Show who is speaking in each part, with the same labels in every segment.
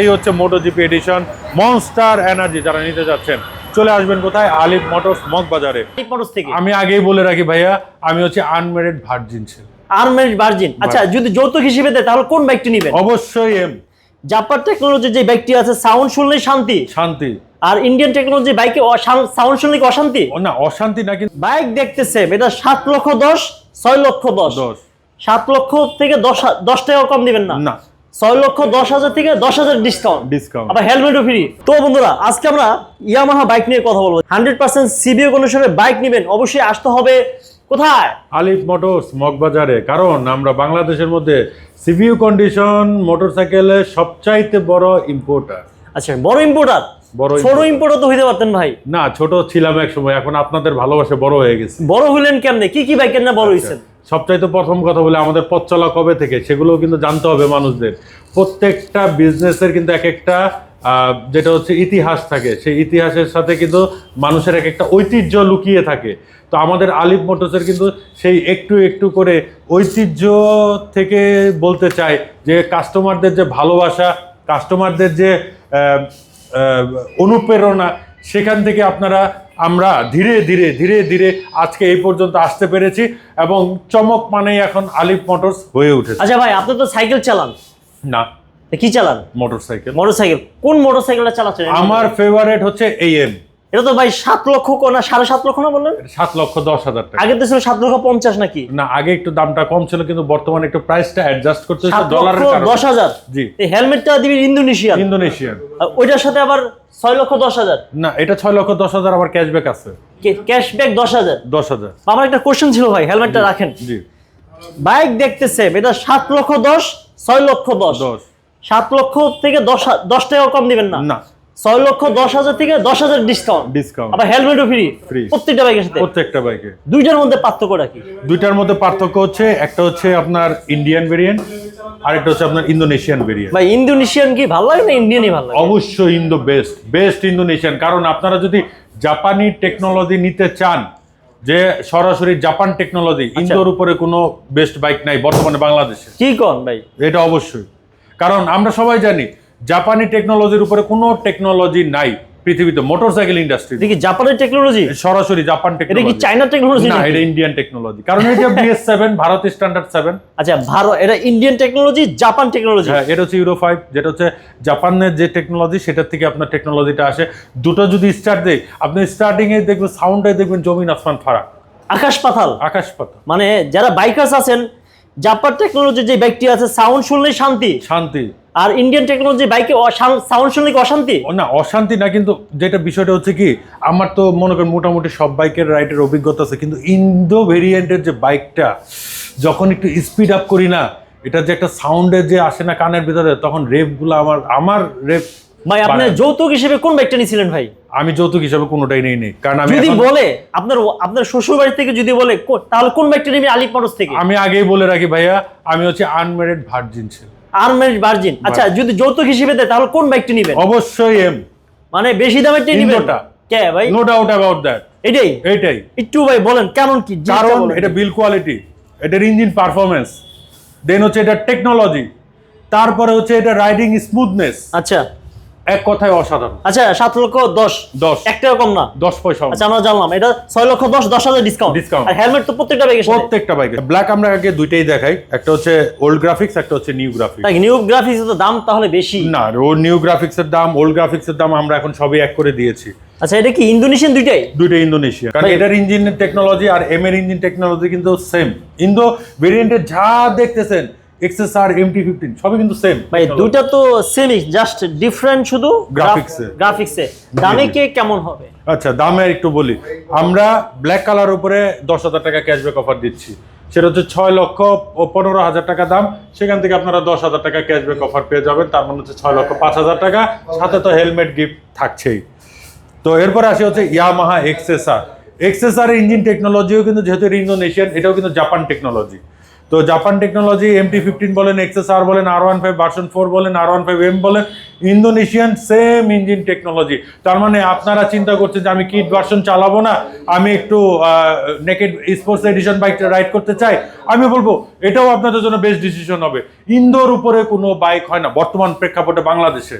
Speaker 1: এই হচ্ছে Moto GP edition Monster Energy যারা নিতে যাচ্ছেন চলে আসবেন কোথায়? আলিফ মোটরস মগবাজারে।
Speaker 2: বাজারে
Speaker 1: আমি আগেই বলে রাখি ভাইয়া আমি হচ্ছে আনমেরিড ভার্জিন ছিল
Speaker 2: আর্মের ভার্জিন আচ্ছা যদি যৌতুক হিসেবে দেয় তাহলে কোন বাইকটি নেবেন?
Speaker 1: অবশ্যই এম
Speaker 2: জাপার টেকনোলজির যে বাইকটি আছে সাউন্ড শুনলেই শান্তি।
Speaker 1: শান্তি।
Speaker 2: আর ইন্ডিয়ান টেকনোলজি বাইকে সাউন্ড শুনলে কি অশান্তি?
Speaker 1: না অশান্তি না কিন্তু
Speaker 2: বাইক দেখতেছে এটা সাত লক্ষ দশ ছয় লক্ষ দশ।
Speaker 1: দোষ
Speaker 2: সাত লক্ষ থেকে দশ দশ টাকা কম দিবেন না।
Speaker 1: না।
Speaker 2: ছয় লক্ষ দশ হাজার থেকে দশ হাজার ডিসকাউন্ট
Speaker 1: ডিসকাউন্ট
Speaker 2: আবার হেলমেটও ফ্রি তো বন্ধুরা আজকে আমরা ইয়ামাহা বাইক নিয়ে কথা বলব। হান্ড্রেড পার্সেন্ট সিবিও কন্ডিশনের বাইক নেবেন। অবশ্যই আসতে হবে কোথায়?
Speaker 1: আলিফ মোটরস মগবাজারে। কারণ আমরা বাংলাদেশের মধ্যে সিভিউ কন্ডিশন মোটরসাইকেলের সবচাইতে বড় ইম্পোর্টার
Speaker 2: আচ্ছা বড় ইম্পোর্টার
Speaker 1: বড়
Speaker 2: ছোট ইম্পোর্টার তো হইতে পারতেন ভাই।
Speaker 1: না ছোট ছিলাম এক সময় এখন আপনাদের ভালোবাসা বড় হয়ে গেছে।
Speaker 2: বড় হইলেন কেমনে? কি কি বাইকের না বড় হইছেন?
Speaker 1: সবচাইতে প্রথম কথা বলে আমাদের পথ চলা কবে থেকে সেগুলো কিন্তু জানতে হবে মানুষদের। প্রত্যেকটা বিজনেসের কিন্তু এক একটা যেটা হচ্ছে ইতিহাস থাকে সেই ইতিহাসের সাথে কিন্তু মানুষের এক একটা ঐতিহ্য লুকিয়ে থাকে। তো আমাদের আলিফ মোটরসের কিন্তু সেই একটু একটু করে ঐতিহ্য থেকে বলতে চাই যে কাস্টমারদের যে ভালোবাসা কাস্টমারদের যে অনুপ্রেরণা সেখান থেকে আপনারা আমরা ধীরে ধীরে ধীরে ধীরে আজকে এই পর্যন্ত আসতে পেরেছি এবং চমক মানেই এখন আলিফ মোটরস হয়ে উঠেছে।
Speaker 2: আচ্ছা ভাই আপনি তো সাইকেল চালান।
Speaker 1: না।
Speaker 2: কি চালান?
Speaker 1: মোটর
Speaker 2: সাইকেল কোন মোটর মোটরসাইকেলটা চালাচ্ছেন?
Speaker 1: আমার ফেভারেট হচ্ছে এই এম
Speaker 2: এটা তো ভাই সাত লক্ষ না সাড়ে সাত লক্ষ না বললেন?
Speaker 1: সাত লক্ষ দশ হাজার টাকা।
Speaker 2: আগে তো ছিল সাত লক্ষ পঞ্চাশ নাকি?
Speaker 1: না আগে একটু দামটা কম ছিল কিন্তু বর্তমানে একটু প্রাইসটা অ্যাডজাস্ট করতে হচ্ছে ডলারের কারণে।
Speaker 2: দশ হাজার?
Speaker 1: জি।
Speaker 2: এই হেলমেটটা দিবি ইন্দোনেশিয়ান।
Speaker 1: ইন্দোনেশিয়ান।
Speaker 2: ওইটার সাথে আবার ছয় লক্ষ দশ হাজার?
Speaker 1: না এটা ছয় লক্ষ দশ হাজার আবার ক্যাশব্যাক আছে।
Speaker 2: ক্যাশব্যাক দশ হাজার?
Speaker 1: দশ হাজার।
Speaker 2: আমার একটা কোশ্চেন ছিল ভাই হেলমেটটা রাখেন।
Speaker 1: জি।
Speaker 2: বাইক দেখতেছে এটা সাত লক্ষ দশ ছয় লক্ষ দশ।
Speaker 1: দশ।
Speaker 2: সাত লক্ষ থেকে দশ দশ টাকা কম দিবেন না?
Speaker 1: না।
Speaker 2: ছয় লক্ষ দশ হাজার থেকে দশ হাজার ডিসকাউন্ট
Speaker 1: ডিসকাউন্ট
Speaker 2: আবার হেলমেটও ফ্রি
Speaker 1: Free।
Speaker 2: প্রত্যেকটা বাইকের সাথে।
Speaker 1: প্রত্যেকটা বাইকে
Speaker 2: দুইটার মধ্যে পার্থক্যটা কি?
Speaker 1: দুইটার মধ্যে পার্থক্য হচ্ছে একটা হচ্ছে আপনার ইন্ডিয়ান ভেরিয়েন্ট আর একটা হচ্ছে আপনার ইন্দোনেশিয়ান ভেরিয়েন্ট
Speaker 2: ভাই ইন্দোনেশিয়ান কি ভালো লাগে না ইন্ডিয়ানই ভালো লাগে?
Speaker 1: অবশ্যই ইন্দো বেস্ট বেস্ট ইন্দোনেশিয়ান কারণ আপনারা যদি জাপানি টেকনোলজি নিতে চান যে সরাসরি জাপান টেকনোলজি ইন্দোর উপরে কোনো বেস্ট বাইক নাই বর্তমানে বাংলাদেশে।
Speaker 2: কি কন ভাই?
Speaker 1: এটা অবশ্যই। কারণ আমরা সবাই জানি জাপানি টেকনোলজির উপরে কোনো টেকনোলজি নাই পৃথিবীতে মোটরসাইকেল ইন্ডাস্ট্রি
Speaker 2: দেখি জাপানের টেকনোলজি
Speaker 1: সরাসরি জাপান
Speaker 2: এটা কি
Speaker 1: টেকনোলজি
Speaker 2: চাইনা টেকনোলজি
Speaker 1: না এটা ইন্ডিয়ান টেকনোলজি কারণ এটা BS seven Bharat standard seven
Speaker 2: আচ্ছা ভারত এটা ইন্ডিয়ান টেকনোলজি জাপান টেকনোলজি
Speaker 1: হ্যাঁ এটা হচ্ছে ইউরো ফাইভ যেটা হচ্ছে জাপানের যে টেকনোলজি সেটার থেকে আপনার টেকনোলজিটা আসে। দুটো যদি স্টার্ট দেয় আপনি স্টার্টিং এ দেখবেন সাউন্ডে দেখবেন জমিন আসমান ফারাক।
Speaker 2: আকাশ পাতাল?
Speaker 1: আকাশ পাতা
Speaker 2: মানে যারা বাইকার্স আছেন জাপান টেকনোলজি যে ব্যক্তি আছে সাউন্ড শুনলেই শান্তি।
Speaker 1: শান্তি।
Speaker 2: আর ইন্ডিয়ান টেকনোলজি বাইকে সাউন্ড শুনলে কি অশান্তি?
Speaker 1: না অশান্তি না কিন্তু যেটা বিষয়টা হচ্ছে কি আমার তো মনে করেন মোটামুটি সব বাইকের রাইডের অভিজ্ঞতা আছে কিন্তু ইন্দো ভেরিয়েন্টের যে বাইকটা যখন একটু স্পিড আপ করি না এটা যে একটা সাউন্ডের যে আসে না কানের ভিতরে তখন রেপগুলো আমার আমার রেপ
Speaker 2: ভাই আপনি যৌতুক হিসেবে কোন বাইকটা নিয়েছিলেন ভাই?
Speaker 1: আমি যৌতুক হিসাবে কোনোটাই নেই নেই কারণ আমি
Speaker 2: যদি বলে আপনার আপনার শ্বশুর বাড়ি থেকে যদি বলে তাহলে কোন বাইকটা নেবে আলিপ মানুষ থেকে।
Speaker 1: আমি আগেই বলে রাখি ভাইয়া আমি হচ্ছে আনমেরিড ভার্জিন ছিল।
Speaker 2: আর্মের ভার্জিন। আচ্ছা যদি যৌতুক হিসেবে দেয় তাহলে কোন বাইকটি নেবেন?
Speaker 1: অবশ্যই এম
Speaker 2: মানে বেশি দামেরটাই নেবেন?
Speaker 1: ইন্দোটা।
Speaker 2: কে ভাই?
Speaker 1: নো ডাউট অ্যাবাউট দ্যাট
Speaker 2: এটাই?
Speaker 1: এটাই।
Speaker 2: একটু ভাই বলেন কেমন কি?
Speaker 1: কারণ এটা বিল কোয়ালিটি এটার ইঞ্জিন পারফরমেন্স দেন হচ্ছে এটা টেকনোলজি তারপরে হচ্ছে এটা রাইডিং স্মুথনেস
Speaker 2: আচ্ছা।
Speaker 1: এক কথায় অসাধারণ।
Speaker 2: আচ্ছা সাত লক্ষ দশ।
Speaker 1: দশ।
Speaker 2: এক টাকা কম না।
Speaker 1: দশ পয়সা
Speaker 2: আচ্ছা আমরা জানলাম। এটা ছয় লক্ষ দশ দশ হাজার ডিসকাউন্ট
Speaker 1: Discount।
Speaker 2: আর হেলমেট তো প্রত্যেকটা বাইকের সাথে।
Speaker 1: প্রত্যেকটা বাইকে ব্ল্যাক আমরা আগে দুইটাই দেখাই। একটা হচ্ছে ওল্ড গ্রাফিক্স একটা হচ্ছে নিউ গ্রাফিক্স
Speaker 2: তাই নিউ গ্রাফিক্স তো দাম তাহলে বেশি।
Speaker 1: না ও নিউ গ্রাফিক্সের দাম ওল্ড গ্রাফিক্সের দাম আমরা এখন সবই এক করে দিয়েছি।
Speaker 2: আচ্ছা এটা কি ইন্দোনেশিয়ান দুইটাই?
Speaker 1: দুইটা ইন্দোনেশিয়া কারণ এটার ইঞ্জিনের টেকনোলজি আর এম এর ইঞ্জিন টেকনোলজি কিন্তু সেম ইন্দো ভেরিয়েন্টের যা দেখতেছেন এক্সএসআর এমটি ফিফটিন সবই কিন্তু সেম
Speaker 2: ভাই দুইটা তো সেমই জাস্ট ডিফারেন্ট শুধু
Speaker 1: এ।
Speaker 2: গ্রাফিক্সে দামে কে কেমন হবে?
Speaker 1: আচ্ছা দামে একটু বলি। আমরা ব্ল্যাক কালার উপরে দশ হাজার টাকা ক্যাশব্যাক অফার দিচ্ছি। সেটা হচ্ছে ছয় লক্ষ পনেরো হাজার টাকা দাম। সেখান থেকে আপনারা দশ হাজার টাকা ক্যাশব্যাক অফার পেয়ে যাবেন। তার মানে হচ্ছে ছয় লক্ষ পাঁচ হাজার টাকা। সাথে তো হেলমেট গিফট থাকছেই। তো এরপরে আসি হচ্ছে ইয়ামাহা এক্সএসআর এক্সএসআর ইঞ্জিন টেকনোলজিও কিন্তু যেহেতু ইন্দোনেশিয়ান এটাও কিন্তু জাপান টেকনোলজি তো জাপান টেকনোলজি এমটি ফিফটিন বলেন এক্সএস আর বলেন R one five version four বলেন আর ওয়ান ফাইভ এম বলেন ইন্দোনেশিয়ান সেম ইঞ্জিন টেকনোলজি তার মানে আপনারা চিন্তা করছেন যে আমি কিট ভার্সন চালাবো না, আমি একটু নেকেড স্পোর্টস এডিশন বাইকটা রাইড করতে চাই, আমি বলব, এটাও আপনাদের জন্য বেস্ট ডিসিশন হবে। ইন্দোর উপরে কোনো বাইক হয় না, বর্তমান প্রেক্ষাপটে বাংলাদেশে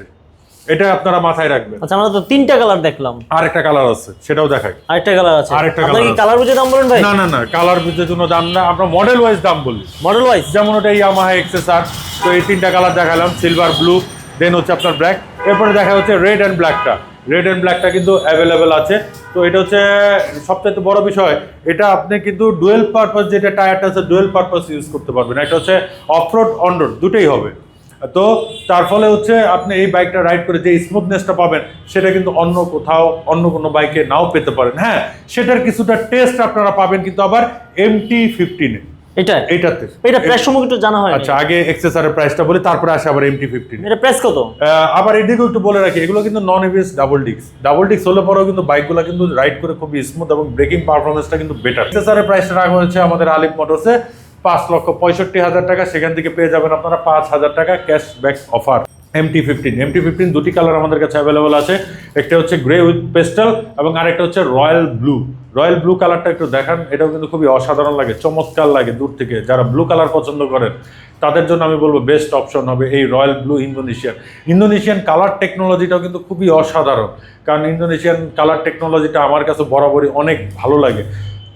Speaker 1: এটা আপনারা মাথায় রাখবেন।
Speaker 2: আচ্ছা আমরা তো তিনটা কালার দেখলাম।
Speaker 1: আর একটা কালার আছে সেটাও দেখাই।
Speaker 2: আরেকটা কালার আছে।
Speaker 1: আরেকটা
Speaker 2: আপনার
Speaker 1: colour
Speaker 2: কি কালার বুঝে দাম বলেন ভাই?
Speaker 1: না না না কালার বুঝতে জন্য দাম না। আমরা মডেল ওয়াইজ দাম বলি।
Speaker 2: মডেল ওয়াইজ
Speaker 1: যেমন ওটা ইয়ামাহা এক্সএসআর তো এই তিনটা কালার দেখালাম সিলভার ব্লু দেন হচ্ছে আপনার ব্ল্যাক এরপরে দেখা হচ্ছে রেড অ্যান্ড ব্ল্যাকটা রেড অ্যান্ড ব্ল্যাকটা কিন্তু অ্যাভেলেবেল আছে। তো এটা হচ্ছে সবচেয়ে বড় বিষয় এটা আপনি কিন্তু ডুয়েল পারপাস যেটা টায়ারটা আছে ডুয়েল পারপাস ইউজ করতে পারবেন। এটা হচ্ছে অফ অফরোড অনরোড দুটোই হবে। তো তার ফলে হচ্ছে আপনি এই বাইকটা রাইড করে যে স্মুথনেসটা পাবেন সেটা কিন্তু অন্য কোথাও অন্য কোনো বাইকে নাও পেতে পারেন। হ্যাঁ সেটার কিছুটা টেস্ট আপনারা পাবেন কিন্তু আবার এমটি ফিফটিনে
Speaker 2: এটা?
Speaker 1: এইটাতে
Speaker 2: এটা প্রাইস সম্পর্কে একটু জানা হয়
Speaker 1: আচ্ছা আগে এক্সেসর প্রাইসটা বলি তারপরে আসে আবার এমটি ফিফটিন
Speaker 2: এটা প্রাইস কত?
Speaker 1: আবার এদিকেও একটু বলে রাখি এগুলো কিন্তু non AVS double discs double discs হলে পরেও কিন্তু বাইকগুলো কিন্তু রাইড করে খুবই স্মুথ এবং ব্রেকিং পারফরমেন্সটা কিন্তু বেটার এক্সেসর প্রাইসটা রাখা হয়েছে আমাদের আলিফ মোটরসে পাঁচ লক্ষ পঁয়ষট্টি হাজার টাকা, সেখান থেকে পেয়ে যাবেন আপনারা পাঁচ হাজার টাকা cashback offer. MT fifteen MT fifteen দুটি কালার আমাদের কাছে অ্যাভেলেবল আছে। একটা হচ্ছে গ্রে উইথ পেস্টাল এবং আরেকটা হচ্ছে রয়্যাল ব্লু রয়্যাল ব্লু কালারটা একটু দেখান, এটাও কিন্তু খুবই অসাধারণ লাগে, চমৎকার লাগে দূর থেকে। যারা ব্লু কালার পছন্দ করেন, তাদের জন্য আমি বলব বেস্ট অপশন হবে এই royal blue Indonesian Indonesian colour টেকনোলজিটাও কিন্তু খুবই অসাধারণ, কারণ ইন্দোনেশিয়ান কালার টেকনোলজিটা আমার কাছে বরাবরই অনেক ভালো লাগে।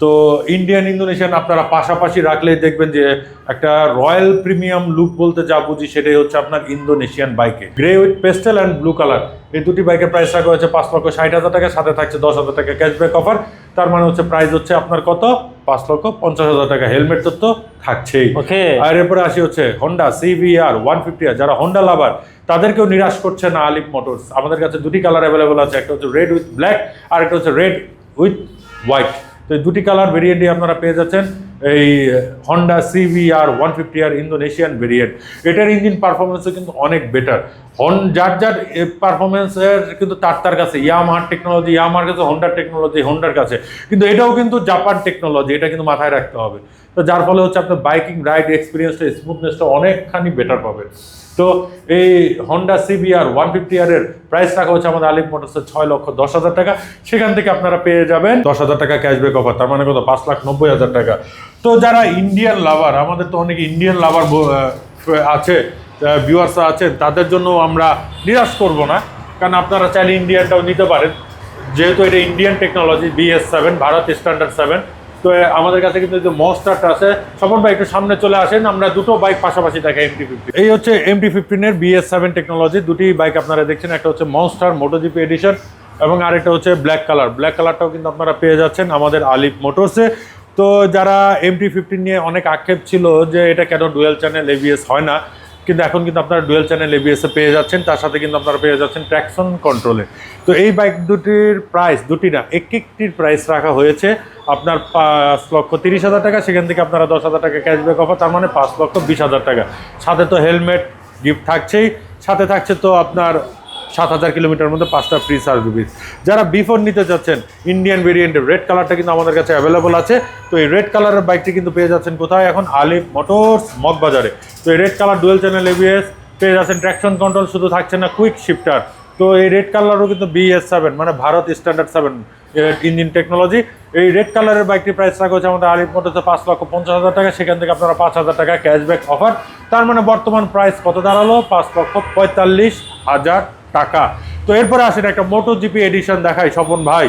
Speaker 1: তো ইন্ডিয়ান ইন্দোনেশিয়ান আপনারা পাশাপাশি রাখলেই দেখবেন যে একটা রয়্যাল প্রিমিয়াম লুক বলতে যা বুঝি সেটাই হচ্ছে আপনার ইন্দোনেশিয়ান বাইকে grey with pastel and blue colour এই দুটি বাইকের প্রাইস রাখা হয়েছে পাঁচ লক্ষ ষাট হাজার টাকা সাথে থাকছে দশ হাজার টাকা ক্যাশব্যাক অফার তার মানে হচ্ছে প্রাইস হচ্ছে আপনার কত? পাঁচ লক্ষ পঞ্চাশ হাজার টাকা। হেলমেট তো তো থাকছেই।
Speaker 2: ওকে
Speaker 1: আর এরপরে আসি হচ্ছে Honda CBR one fifty R যারা হন্ডা লাভার তাদেরকেও নিরাশ করছে না আলিফ মোটরস আমাদের কাছে দুটি কালার অ্যাভেলেবল আছে একটা হচ্ছে রেড উইথ ব্ল্যাক আর একটা হচ্ছে রেড উইথ হোয়াইট তো এই দুটি কালার ভেরিয়েন্টই আপনারা পেয়ে যাচ্ছেন। এই Honda CBR one fifty R Indonesian variant এটার ইঞ্জিন পারফরমেন্সও কিন্তু অনেক বেটার হন যার যার পারফরমেন্সের কিন্তু তার তার কাছে। ইয়ামাহার টেকনোলজি ইয়ামার কাছে হন্ডার টেকনোলজি হোন্ডার কাছে। কিন্তু এটাও কিন্তু জাপান টেকনোলজি এটা কিন্তু মাথায় রাখতে হবে। তো যার ফলে হচ্ছে আপনার বাইকিং রাইড এক্সপিরিয়েন্সটা স্মুথনেসটা অনেকখানি বেটার পাবেন। তো এই Honda CBR one fifty R এর প্রাইস রাখা হচ্ছে আমাদের আলিফ মোটরসের ছয় লক্ষ দশ হাজার টাকা। সেখান থেকে আপনারা পেয়ে যাবেন দশ হাজার টাকা ক্যাশব্যাক অফার তার মানে কত? পাঁচ লাখ নব্বই হাজার টাকা। তো যারা ইন্ডিয়ান লাভার আমাদের তো অনেক ইন্ডিয়ান লাভার আছে ভিউয়ার্স আছেন, তাদের জন্য আমরা নিরাশ করব না। কারণ আপনারা চাইলে ইন্ডিয়ানটাও নিতে পারেন। যেহেতু এটা Indian technology BS seven Bharat standard seven তো আমাদের কাছে কিন্তু যে মনস্টারটা আছে, স্বপন ভাই একটু সামনে চলে আসেন, আমরা দুটো বাইক পাশাপাশি দেখাই এমটি ফিফটিন এই হচ্ছে এমটি ফিফটিনের বিএস সেভেন টেকনোলজি দুটি বাইক আপনারা দেখছেন, একটা হচ্ছে মনস্টার মোটোজিপি এডিশন এবং আরেকটা হচ্ছে ব্ল্যাক কালার ব্ল্যাক কালারটাও কিন্তু আপনারা পেয়ে যাচ্ছেন আমাদের আলিফ মোটরসে তো, যারা এমটি ফিফটিন নিয়ে অনেক আক্ষেপ ছিল যে এটা কেন ডুয়েল চ্যানেল এবিএস হয় না কিন্তু এখন কিন্তু আপনারা ডুয়েল চ্যানেল এবিএস পেয়ে যাচ্ছেন, তার সাথে কিন্তু আপনারা পেয়ে যাচ্ছেন ট্র্যাকশন কন্ট্রোলে তো এই বাইক দুটির প্রাইস দুটি না, এক একটির প্রাইস রাখা হয়েছে। আপনার পাঁচ লক্ষ তিরিশ হাজার টাকা, সেখান থেকে আপনারা দশ হাজার টাকা ক্যাশব্যাক অফার তার মানে পাঁচ লক্ষ বিশ হাজার টাকা। সাথে তো হেলমেট গিফট থাকছেই, সাথে থাকছে তো আপনার সাত হাজার কিলোমিটার মধ্যে পাঁচটা ফ্রি সার্ভিস যারা বিফোর নিতে চাচ্ছেন ইন্ডিয়ান ভেরিয়েন্টের রেড কালারটা কিন্তু আমাদের কাছে অ্যাভেলেবল আছে। তো এই রেড কালারের বাইকটি কিন্তু পেয়ে যাচ্ছেন কোথায়? এখন আলিফ মোটরস মগবাজারে। তো এই red colour dual channel ABS পেয়ে যাচ্ছেন ট্র্যাকশন কন্ট্রোল শুধু থাকছে না কুইক শিফটার তো এই রেড কালারও কিন্তু বিএস সেভেন মানে Bharat standard seven engine technology এই রেড কালারের বাইকটি প্রাইস রাখা হচ্ছে আমাদের আলিফ মোটরসে পাঁচ লক্ষ পঞ্চাশ হাজার টাকা। সেখান থেকে আপনারা পাঁচ হাজার টাকা ক্যাশব্যাক অফার তার মানে বর্তমান প্রাইস কত দাঁড়াল? পাঁচ লক্ষ পঁয়তাল্লিশ হাজার টাকা। তো এরপরে আসেন একটা মোটো জিপি এডিশন দেখাই স্বপন ভাই।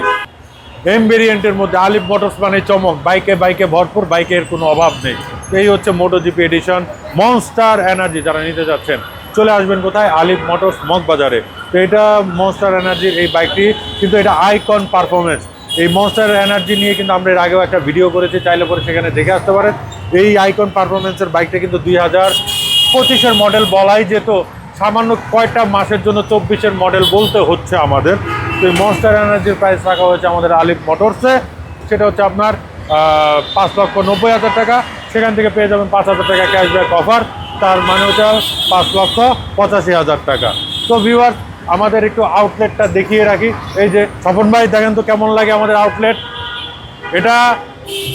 Speaker 1: এম ভেরিয়েন্টের মধ্যে আলিফ মোটরস মানে চমক, বাইকে বাইকে ভরপুর, বাইকের কোনো অভাব নেই। এই হচ্ছে Moto GP edition Monster Energy যারা নিতে যাচ্ছেন, চলে আসবেন কোথায়? আলিফ মোটরস মগবাজারে। তো এটা মনস্টার এনার্জির এই বাইকটি, কিন্তু এটা আইকন পারফরমেন্স এই মনস্টার এনার্জি নিয়ে কিন্তু আমরা এর আগেও একটা ভিডিও করেছি, চাইলে পরে সেখানে দেখে আসতে পারেন। এই আইকন পারফরমেন্সের বাইকটা কিন্তু দুই হাজার পঁচিশের মডেল বলাই যেত। সামান্য কয়টা মাসের জন্য চব্বিশের মডেল বলতে হচ্ছে আমাদের। তো এই মনস্টার এনার্জির প্রাইস রাখা হয়েছে আমাদের আলিফ মোটরসে সেটা হচ্ছে আপনার পাঁচ লক্ষ নব্বই হাজার টাকা। সেখান থেকে পেয়ে যাবেন পাঁচ হাজার টাকা ক্যাশব্যাক অফার তার মানে হচ্ছে পাঁচ লক্ষ পঁচাশি হাজার টাকা। তো ভিউয়ার আমাদের একটু আউটলেটটা দেখিয়ে রাখি। এই যে স্বপন ভাই, দেখেন তো কেমন লাগে আমাদের আউটলেট এটা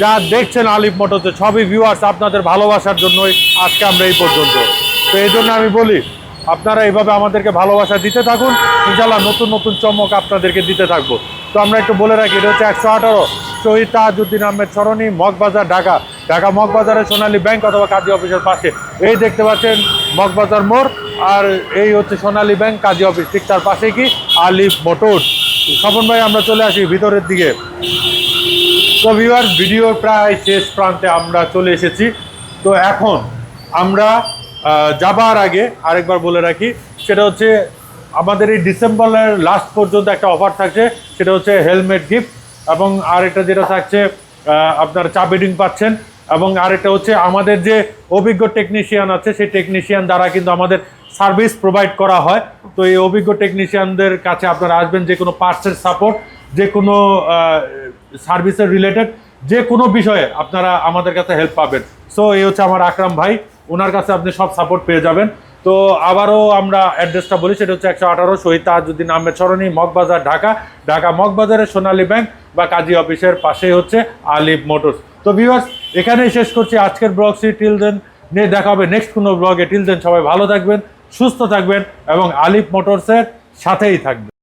Speaker 1: যা দেখছেন আলিফ মোটরতে সবই ভিউয়ার্স আপনাদের ভালোবাসার জন্যই আজকে আমরা এই পর্যন্ত। তো এই জন্য আমি বলি আপনারা এইভাবে আমাদেরকে ভালোবাসা দিতে থাকুন। ইনশাল্লাহ নতুন নতুন চমক আপনাদেরকে দিতে থাকব। তো আমরা একটু বলে রাখি, এটা হচ্ছে একশো আঠারো। শহীদ তাজউদ্দিন আহমেদ সরণি, মগবাজার, ঢাকা। ঢাকা মগবাজারে সোনালী ব্যাংক অথবা কাজী অফিসের পাশে। এই দেখতে পাচ্ছেন মগবাজার মোড়, আর এই হচ্ছে সোনালী ব্যাংক, কাজী অফিস। ঠিক তার পাশে কি? আলিফ মোটরস। স্বপন ভাই, আমরা চলে আসি ভিতরের দিকে। তো ভিউয়ার ভিডিও প্রায় শেষ প্রান্তে আমরা চলে এসেছি। তো এখন আমরা যাবার আগে আরেকবার বলে রাখি, সেটা হচ্ছে আমাদের এই ডিসেম্বরের লাস্ট পর্যন্ত একটা অফার থাকছে, সেটা হচ্ছে হেলমেট গিফট এবং আরেকটা যেটা থাকছে আপনার চা বেডিং পাচ্ছেন এবং আরেকটা হচ্ছে আমাদের যে অভিজ্ঞ টেকনিশিয়ান আছে, সেই টেকনিশিয়ান দ্বারা কিন্তু আমাদের সার্ভিস প্রোভাইড করা হয়। তো এই অভিজ্ঞ টেকনিশিয়ানদের কাছে আপনারা আসবেন, যে কোনো পার্টসের সাপোর্ট যে কোনো সার্ভিসের রিলেটেড যে কোনো বিষয়ে আপনারা আমাদের কাছে হেল্প পাবেন। সো এই হচ্ছে আমার আকরাম ভাই। ওনার কাছে আপনি সব সাপোর্ট পেয়ে যাবেন। তো আবারও আমরা অ্যাড্রেসটা বলি, সেটা হচ্ছে একশো আঠারো শহীদ তাজউদ্দিন আহমেদ সরণি, মগবাজার, ঢাকা। ঢাকা মগবাজারের সোনালী ব্যাংক বা কাজী অফিসের পাশেই হচ্ছে আলিফ মোটরস। তো ভিউয়ার্স এখানেই শেষ করছি আজকের ব্লগসি টিল দেন নিয়ে দেখা হবে নেক্সট কোনো ব্লগে টিল দেন সবাই ভালো থাকবেন, সুস্থ থাকবেন এবং আলিফ মোটরসের সাথেই থাকবেন।